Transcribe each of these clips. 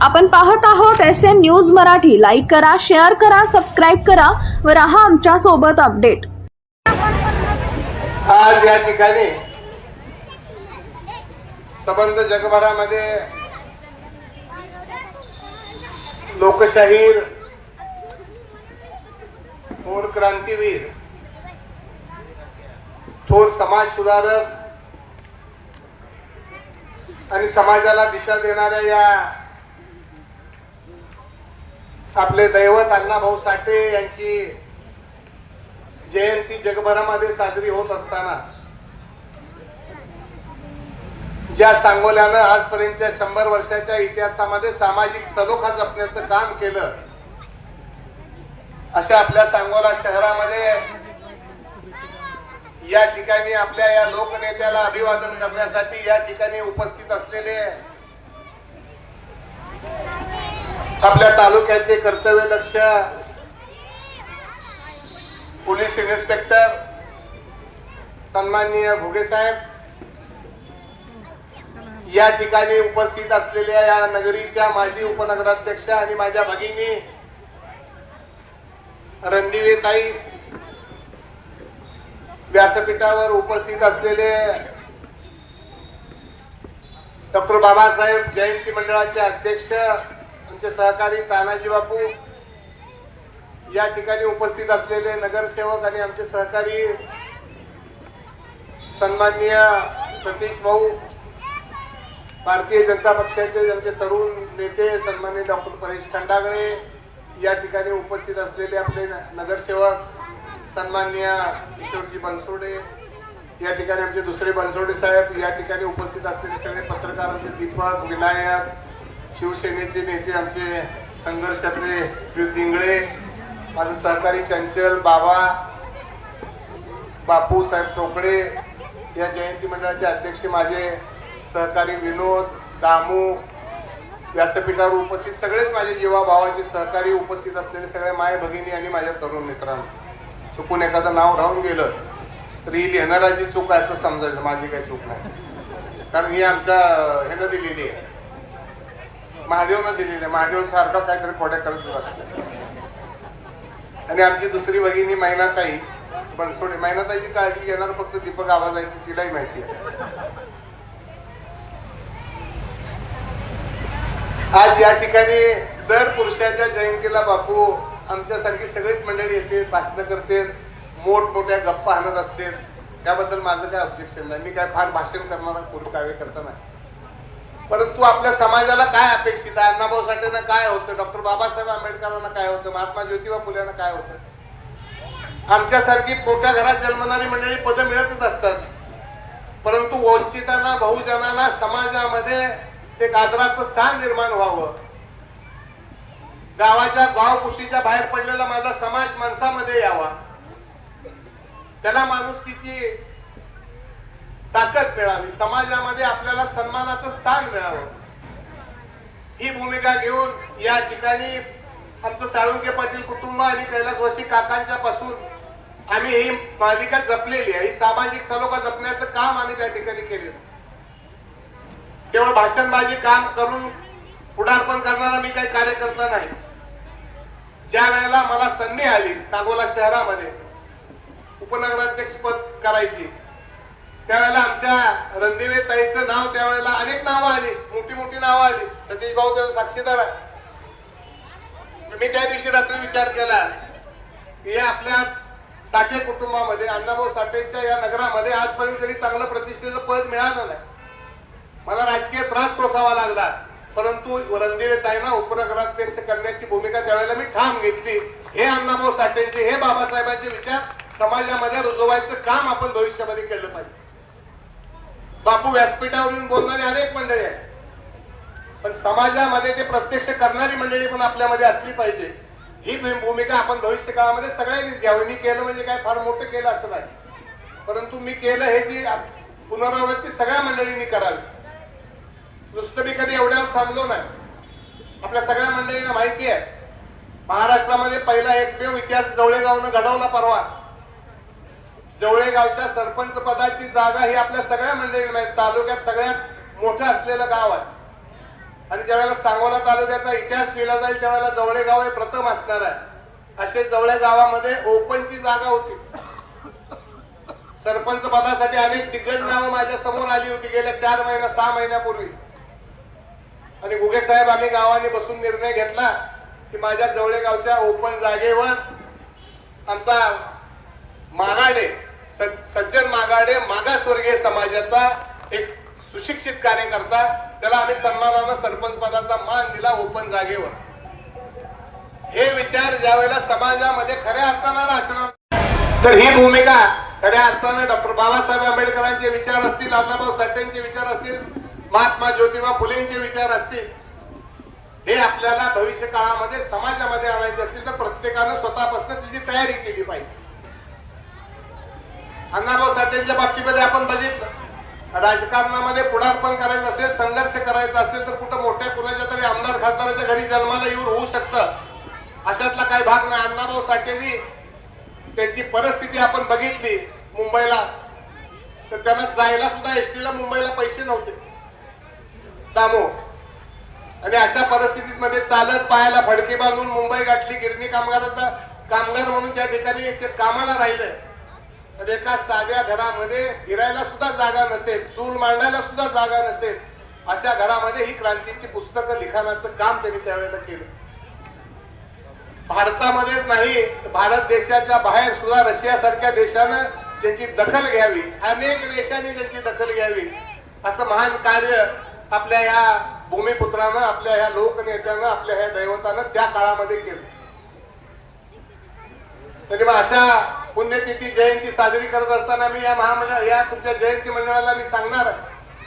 आपण पाहत आहोत S N news Marathi. Like करा शेअर करा सबस्क्राईब करा व राहा आमच्यासोबत अपडेट आज या ठिकाणी संबंध जगभरामध्ये लोकशाहीर थोर क्रांतीवीर थोर समाज सुधारक आणि समाजाला दिशा देणाऱ्या या आपले दैवत अण्णाभाऊ साठे यांची जयंती जगभरामध्ये साजरी होत असताना ज्या सांगोल्यानं आजपर्यंतच्या शंभर वर्षाच्या इतिहासामध्ये सामाजिक सलोखा जपण्याचं काम केलं अशा आपल्या सांगोला शहरामध्ये या ठिकाणी आपल्या या लोकनेत्याला अभिवादन करण्यासाठी या ठिकाणी उपस्थित असलेले आपल्या तालुक्याचे कर्तव्य लक्ष पोलीस इन्स्पेक्टर सन्माननीय घुगे साहेब या ठिकाणी उपस्थित असलेल्या या नगरीच्या माजी उपनगराध्यक्ष आणि माझ्या भगिनी रणदिवेताई व्यासपीठावर उपस्थित असलेले डॉक्टर बाबासाहेब जयंती मंडळाचे अध्यक्ष आमचे सहकारी तानाजी बापू या ठिकाणी उपस्थित असलेले नगरसेवक आणि आमचे सहकारी सन्माननीय सतीश भाऊ भारतीय जनता पक्षाचे आमचे तरुण नेते सन्माननीय डॉक्टर परेश खंडागळे या ठिकाणी उपस्थित असलेले आपले नगरसेवक सन्माननीय किशोरजी बनसोडे या ठिकाणी आमचे दुसरे बनसोडे साहेब या ठिकाणी उपस्थित असलेले सगळे पत्रकार आमचे दीपक विनायक शिवसेनेचे नेते आमचे संघर्षातले पिंगळे माझं माझे सहकारी चंचल बाबा बापू साहेब टोकडे या जयंती मंडळाचे अध्यक्ष माझे सहकारी विनोद दामू व्यासपीठावर उपस्थित सगळेच माझे जीवा भावाचे सहकारी उपस्थित असलेले सगळ्या माय भगिनी आणि माझ्या तरुण मित्रांनो. चुकून एखादं नाव राहून गेलं तर ही लिहिणाराची चूक आहे असं समजायचं. माझी काही चूक नाही. कारण ही आमच्या ह्यानं दिलेली आहे. महादेवनं दिलेली महादेव सारखा काहीतरी कोड्या करत असतो आणि आमची दुसरी भगिनी मैनाताई बनसोडे. मैनाताईची काळजी घेणार फक्त दीपक आवाज आहे ती तिलाही माहिती आहे. आज या ठिकाणी दर पुरुषाच्या जयंतीला बापू आमच्यासारखी सगळीच मंडळी येते भाषणं करते मोठमोठ्या गप्पा हाणत असते त्याबद्दल माझं काय ऑब्जेक्शन नाही. मी काय फार भाषण करणारा कुरकावे कार्यकर्ता नाही. परंतु आपल्या समाजाला काय अपेक्षित आहे? अण्णाभाऊ साठेंना काय होतं? डॉक्टर बाबासाहेब आंबेडकरांना काय होतं? महात्मा ज्योतिबा फुलेंना काय होतं? आमच्यासारखी मोठ्या घरात जन्मणारी मंडळी पदं मिळतच असतात. परंतु वंचितांना बहुजनांना समाजामध्ये एक आदराचं स्थान निर्माण व्हावं. गावाच्या गावकुशीच्या बाहेर पडलेला माझा समाज माणसामध्ये यावा. त्याला माणुसकीची ताकद मिळावी. समाजामध्ये आपल्याला सन्मानाचं स्थान मिळावं. ही भूमिका घेऊन या ठिकाणी आमचं साळुंके पाटील कुटुंब आणि कैलासवासी काकांच्या पासून आम्ही ही मालिका जपलेली आहे. ही सामाजिक सलोखा जपण्याचं काम आम्ही त्या ठिकाणी केलेलं केवळ भाषणबाजी काम करून पुढारपण करणारा मी काही कार्यकर्ता नाही. ज्या वेळेला मला संधी आली सांगोला शहरामध्ये उपनगराध्यक्ष पद करायची त्यावेळेला आमच्या रणदिवे ताईचं नाव त्यावेळेला अनेक नावं आली. मोठी मोठी नावं आली. सतीश भाऊ त्याचा साक्षीदार आहे. मी त्या दिवशी रात्री विचार केला की आपल्या साठे कुटुंबामध्ये अण्णाभाऊ साठेच्या या नगरामध्ये आजपर्यंत कधी चांगलं प्रतिष्ठेचं पद मिळालं नाही. मला राजकीय त्रास सोसावा लागला. परंतु रणदिवे ताईंना उपनगराध्यक्ष करण्याची भूमिका त्यावेळेला मी ठाम घेतली. हे अण्णाभाऊ साठेंचे हे बाबासाहेबांचे विचार समाजामध्ये रुजवायचं काम आपण भविष्यामध्ये केलं पाहिजे. बापू व्यासपीठावरून बोलणारी अनेक मंडळी आहेत. पण समाजामध्ये ते प्रत्यक्ष करणारी मंडळी पण आपल्यामध्ये असली पाहिजे. ही भूमिका आपण भविष्य काळामध्ये सगळ्यांनीच घ्यावी. मी केलं म्हणजे काय फार मोठं केलं असं नाही. परंतु मी केलं हे जी पुनरावृत्ती सगळ्या मंडळींनी करावी. नुसतं मी कधी एवढ्यावर थांबलो नाही. आपल्या सगळ्या मंडळींना माहिती आहे. महाराष्ट्रामध्ये पहिला एकमेव इतिहास जवळेगावनं घडवला परवा. जवळेगावच्या सरपंच पदाची जागा ही आपल्या सगळ्या मंडळींना माहिती म्हणजे तालुक्यात सगळ्यात मोठं असलेलं गाव आहे. आणि ज्यावेळेला सांगोला तालुक्याचा इतिहास लिहिला जाईल त्यावेळेला जवळे गाव हे प्रथम असणार आहे. असे जवळे गावामध्ये ओपनची जागा होती. सरपंच पदासाठी अनेक दिग्गज नावं माझ्यासमोर आली होती गेल्या चार महिन्या सहा महिन्यापूर्वी. आणि गुगे साहेब आम्ही गावाने बसून निर्णय घेतला की माझ्या जवळे गावच्या ओपन जागेवर आमचा मागाडे सज्जन मागाडे मागासवर्गीय समाजाचा एक सुशिक्षित कार्यकर्ता त्याला आम्ही सन्मानानं सरपंच पदाचा मान दिला ओपन जागेवर. हे विचार ज्या वेळेला समाजामध्ये खऱ्या अर्थानं राहणार तर ही भूमिका खऱ्या अर्थानं डॉक्टर बाबासाहेब आंबेडकरांचे विचार असतील अण्णाभाऊ साठेंचे विचार असतील महात्मा ज्योतिबा फुलेंचे विचार असतील हे आपल्याला भविष्य काळामध्ये समाजामध्ये आणायचे असतील तर प्रत्येकानं स्वतःपासून तिची तयारी केली पाहिजे. अण्णाभाऊ साठेंच्या बाबतीमध्ये आपण बघितलं. राजकारणामध्ये पुढारपण करायचं असेल संघर्ष करायचा असेल तर कुठं मोठ्या कुणाच्या तरी आमदार खासदाराच्या घरी जन्माला येऊन होऊ शकतं. अशातला काही भाग नाही. अण्णाभाऊ साठेंनी त्याची परिस्थिती आपण बघितली मुंबईला. तर त्यांना जायला सुद्धा एसटीला मुंबईला पैसे नव्हते. दामो. आणि अशा परिस्थितीत मध्ये चालत पायाला फडके बांधून मुंबई गाठली गिरणी कामगाराचा कामगार म्हणून त्या ठिकाणी ते कामाला राहिलं तर एका साध्या घरामध्ये फिरायला सुद्धा जागा नसेल चूल मांडायला सुद्धा जागा नसेल अशा घरामध्ये ही क्रांतीची पुस्तकं लिखाणाचं काम त्यांनी त्यावेळेला केलं. भारतामध्येच नाही भारत देशाच्या बाहेर सुद्धा रशिया सारख्या देशानं त्यांची दखल घ्यावी अनेक देशांनी त्यांची दखल घ्यावी असं महान कार्य आपल्या या भूमिपुत्रानं आपल्या ह्या लोकनेत्यानं आपल्या ह्या दैवतानं त्या काळामध्ये केलं. तरी मग अशा पुण्यतिथी जयंती साजरी करत असताना मी या महामंडळ या तुमच्या जयंती मंडळाला मी सांगणार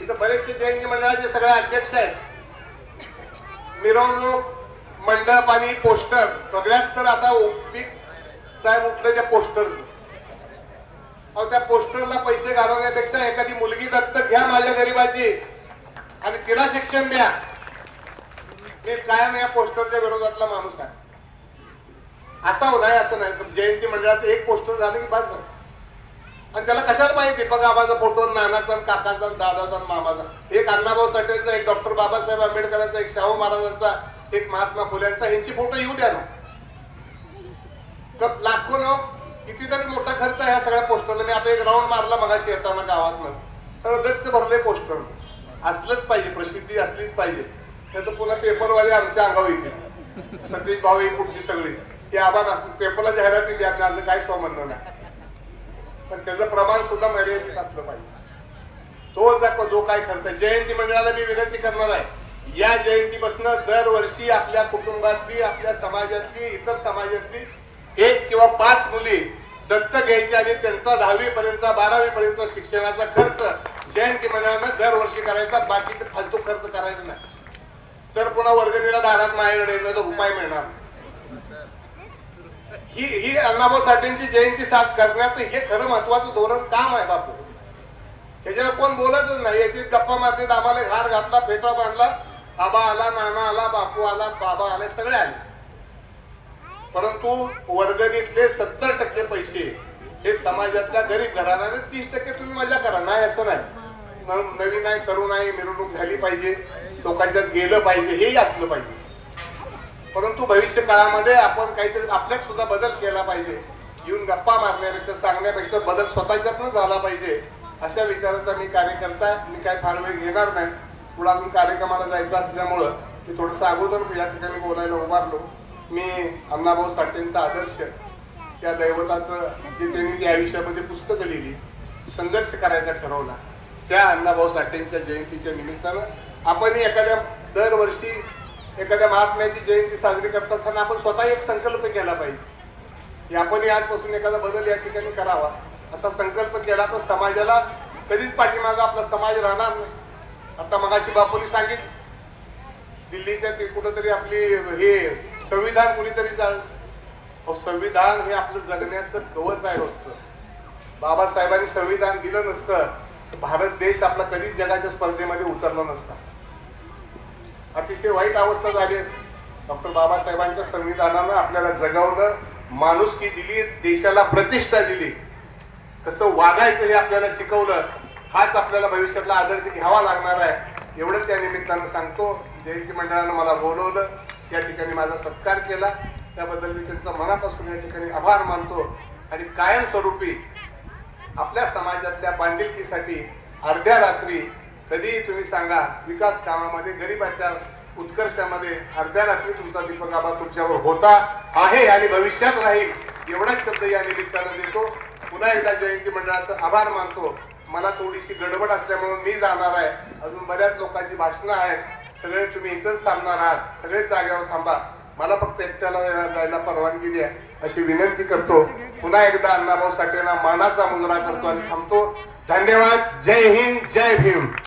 इथं बरेचसे जयंती मंडळाचे सगळे अध्यक्ष आहेत. मिरवणूक मंडप आणि पोस्टर सगळ्यात तर आता ओपी साहेब उठले त्या पोस्टर. अहो त्या पोस्टरला पैसे घालवण्यापेक्षा एखादी मुलगी दत्तक घ्या माझ्या गरीबाची आणि तिला शिक्षण द्या. मी कायम या पोस्टरच्या विरोधातला माणूस आहे. असा नाही असं नाही. जयंती मंडळाचं एक पोस्टर झालं की बस आणि त्याला कशाला पाहिजे दीपक आबाचा फोटो नानाचा काकाचा दादाचा मामाचा. एक अण्णाभाऊ साठेचा एक डॉक्टर बाबासाहेब आंबेडकरांचा एक शाहू महाराजांचा एक महात्मा फुल्यांचा. यांची फोटो येऊ द्या ना. लाखो न कितीतरी मोठा खर्च आहे ह्या सगळ्या पोस्टरला. मी आता एक राऊंड मारला मगाशी येताना गावात सगळं गच्च भरले पोस्टर. असलंच पाहिजे प्रसिद्धी असलीच पाहिजे. त्याचं तर पुन्हा पेपरवाले आमच्या अंगावर येतील. सतीश भाऊ ही पुढची सगळी. ते आव्हान असं पेपरला जाहिराती द्या माझं काय स्व म्हणणं नाही. पण त्याचं प्रमाण सुद्धा मर्यादित असलं पाहिजे. तो जा- जो काय खर्च जयंती मंडळाला मी विनंती करणार आहे या जयंतीपासून दरवर्षी आपल्या कुटुंबातली आपल्या समाजातली इतर समाजातली एक किंवा पाच मुली दत्त घ्यायची आणि त्यांचा दहावी पर्यंतचा बारावी पर्यंतचा शिक्षणाचा खर्च जयंती मंडळानं दरवर्षी करायचा बाकी फालतू खर्च करायचा नाही. तर पुन्हा वर्गणीला दारात माहेर येणं तर उपाय मिळणार ही ही अण्णाभाऊ साठेंची जयंती साथ करण्याचं हे खरं महत्वाचं धोरण काम आहे बापू. ह्याच्यावर कोण बोलतच नाही. याची गप्पा मारतीत आम्हाला घार घातला फेटा बांधला आबा आला नाना आला बापू आला बाबा आले सगळे आले. परंतु वर्गणीतले सत्तर टक्के पैसे. हे समाजातल्या गरीब घराण्याने तीस टक्के तुम्ही मजा करा. नाही असं नाही. नवीन आहे तरुण आहे मिरवणूक झाली पाहिजे. लोकांच्यात गेलं पाहिजे हेही असलं पाहिजे. परंतु भविष्य काळामध्ये आपण काहीतरी आपल्यात सुद्धा बदल केला पाहिजे. येऊन गप्पा मारण्यापेक्षा सांगण्यापेक्षा बदल स्वतःच्यातनं झाला पाहिजे. अशा विचाराचा मी कार्यकर्ता मी काय फार वेळ घेणार नाही. पुढे अजून कार्यक्रमाला जायचं असल्यामुळं मी थोडंसं अगोदर या ठिकाणी बोलायला उभारलो. मी अण्णाभाऊ साठेंचा आदर्श त्या दैवताचं जे त्यांनी त्या आयुष्यामध्ये पुस्तकं लिहिली संघर्ष करायचा ठरवला. त्या अण्णाभाऊ साठेंच्या जयंतीच्या निमित्तानं आपणही एखाद्या दरवर्षी एखाद्या महात्म्याची जयंती साजरी करत असताना आपण स्वतः एक संकल्प केला पाहिजे. की आपण आजपासून एखादा बदल या ठिकाणी करावा. असा संकल्प केला तर समाजाला कधीच पाठीमागं आपला समाज राहणार नाही. आता मगाशी बापूंनी सांगितलं. दिल्लीच्या ते कुठंतरी आपली हे संविधान कुणीतरी जाळ. अहो, संविधान हे आपलं जगण्याचं कवच आहे रोजचं. बाबासाहेबांनी संविधान दिलं नसतं. भारत देश आपला कधीच जगाच्या स्पर्धेमध्ये उतरला नसता. अतिशय वाईट अवस्था झाली डॉक्टर बाबासाहेबांच्या संविधानानं आपल्याला जगवलं माणुसकी दिली देशाला प्रतिष्ठा दिली. कसं वागायचं हे आपल्याला शिकवलं हाच आपल्याला भविष्यातला आदर्श घ्यावा लागणार आहे. एवढंच या निमित्तानं सांगतो. जयंती मंडळानं मला बोलवलं. या ठिकाणी माझा सत्कार केला. त्याबद्दल मी त्यांचा मनापासून या ठिकाणी आभार मानतो. आणि कायमस्वरूपी आपल्या समाजातल्या बांधिलकीसाठी अर्ध्या रात्री कधीही तुम्ही सांगा विकास कामामध्ये गरिबाच्या उत्कर्षामध्ये अर्ध्या रात्री तुमचा दीपक आबा तुमच्यावर होता आहे आणि भविष्यात राहील एवढाच शब्द या निमित्तानं देतो. पुन्हा एकदा जयंती मंडळाचा आभार मानतो. मला थोडीशी गडबड असल्यामुळे मी जाणार आहे. अजून बऱ्याच लोकांची भाषणं आहेत. सगळे तुम्ही इथंच थांबणार आहात. सगळे जागेवर थांबा. मला फक्त एकट्याला जायला परवानगी द्या अशी विनंती करतो. पुन्हा एकदा अण्णाभाऊ साठेंना मानाचा मुजरा करतो आणि थांबतो. धन्यवाद. जय हिंद जय भीम.